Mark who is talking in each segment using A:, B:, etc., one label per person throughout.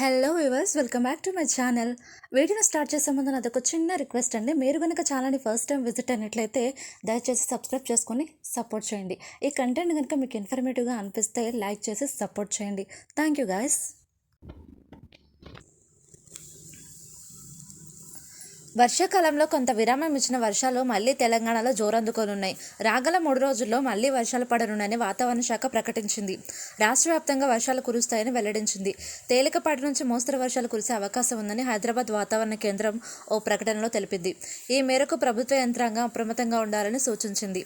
A: hello viewers welcome back to my channel వీడియోని start చేసే ముందు నాది ఒక చిన్న రిక్వెస్ట్ అండి మీరు కనుక ఛానల్ని ఫస్ట్ టైం విజిట్ అయినట్లయితే దయచేసి సబ్స్క్రైబ్ చేసుకొని సపోర్ట్ చేయండి ఈ కంటెంట్ కనుక మీకు ఇన్ఫర్మేటివ్గా అనిపిస్తే లైక్ చేసి సపోర్ట్ చేయండి థ్యాంక్ యూ గాయస్ వర్షాకాలంలో కొంత విరామం ఇచ్చిన వర్షాలు మళ్లీ తెలంగాణలో జోరందుకోనున్నాయి రాగల మూడు రోజుల్లో మళ్లీ వర్షాలు పడనున్నాయని వాతావరణ శాఖ ప్రకటించింది రాష్ట్ర వ్యాప్తంగా వర్షాలు కురుస్తాయని వెల్లడించింది తేలికపాటి నుంచి మోస్తరు వర్షాలు కురిసే అవకాశం ఉందని హైదరాబాద్ వాతావరణ కేంద్రం ఓ ప్రకటనలో తెలిపింది ఈ మేరకు ప్రభుత్వ యంత్రాంగం అప్రమత్తంగా ఉండాలని సూచించింది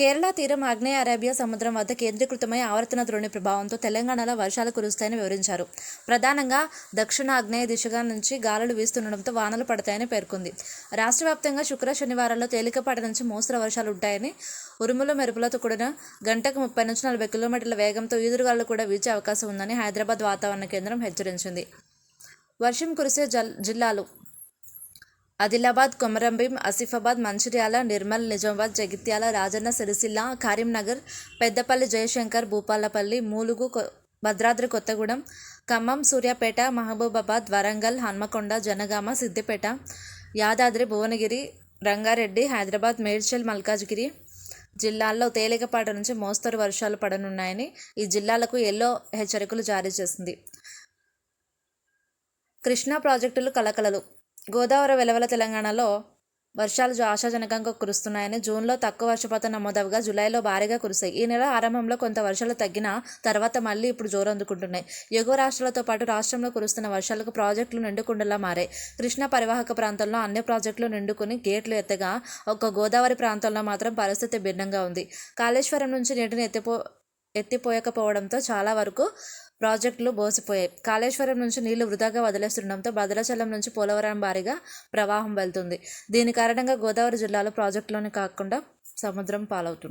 A: కేరళ తీరం ఆగ్నేయ అరేబియా సముద్రం వద్ద కేంద్రీకృతమై ఆవర్తన ద్రోణి ప్రభావంతో తెలంగాణలో వర్షాలు కురుస్తాయని వివరించారు ప్రధానంగా దక్షిణ ఆగ్నేయ దిశగా నుంచి గాలులు వీస్తుండడంతో వానలు పడతాయని పేర్కొంది రాష్ట్ర వ్యాప్తంగా శుక్ర శనివారాల్లో తేలికపాటి నుంచి మోస్తరు వర్షాలు ఉంటాయని ఉరుముల మెరుపులతో కూడిన గంటకు ముప్పై నుంచి నలభై కిలోమీటర్ల వేగంతో ఈదురుగాలు కూడా వీచే అవకాశం ఉందని హైదరాబాద్ వాతావరణ కేంద్రం హెచ్చరించింది వర్షం కురిసే జల్ జిల్లాలు ఆదిలాబాద్ కొమరంభీం ఆసిఫాబాద్ మంచిర్యాల నిర్మల్ నిజామాబాద్ జగిత్యాల రాజన్న సిరిసిల్ల కరీంనగర్ పెద్దపల్లి జయశంకర్ భూపాలపల్లి మూలుగు భద్రాద్రి కొత్తగూడెం ఖమ్మం సూర్యాపేట మహబూబాబాద్ వరంగల్ హన్మకొండ జనగామ సిద్దిపేట యాదాద్రి భువనగిరి రంగారెడ్డి హైదరాబాద్ మేడ్చల్ మల్కాజ్గిరి జిల్లాల్లో తేలికపాటి నుంచి మోస్తరు వర్షాలు పడనున్నాయని ఈ జిల్లాలకు ఎల్లో హెచ్చరికలు జారీ చేసింది కృష్ణా ప్రాజెక్టులు కలకలలు గోదావరి వెలవల తెలంగాణలో వర్షాలు ఆశాజనకంగా కురుస్తున్నాయని జూన్లో తక్కువ వర్షపాతం నమోదవగా జూలైలో భారీగా కురిశాయి ఈ నెల ఆరంభంలో కొంత వర్షాలు తగ్గిన తర్వాత మళ్ళీ ఇప్పుడు జోరందుకుంటున్నాయి ఎగువ రాష్ట్రాలతో పాటు రాష్ట్రంలో కురుస్తున్న వర్షాలకు ప్రాజెక్టులు నిండుకుండలా మారాయి కృష్ణా పరివాహక ప్రాంతంలో అన్ని ప్రాజెక్టులు నిండుకుని గేట్లు ఎత్తగా ఒక గోదావరి ప్రాంతంలో మాత్రం పరిస్థితి భిన్నంగా ఉంది కాళేశ్వరం నుంచి నీటిని ఎత్తిపో ఎత్తిపోయకపోవడంతో చాలా వరకు ప్రాజెక్టులు బోసిపోయాయి కాళేశ్వరం నుంచి నీళ్లు వృధాగా వదిలేస్తుండడంతో భద్రాచలం నుంచి పోలవరం భారీగా ప్రవాహం వెళ్తుంది దీని కారణంగా గోదావరి జిల్లాలో ప్రాజెక్టులోనే కాకుండా సముద్రం పాలవుతుంది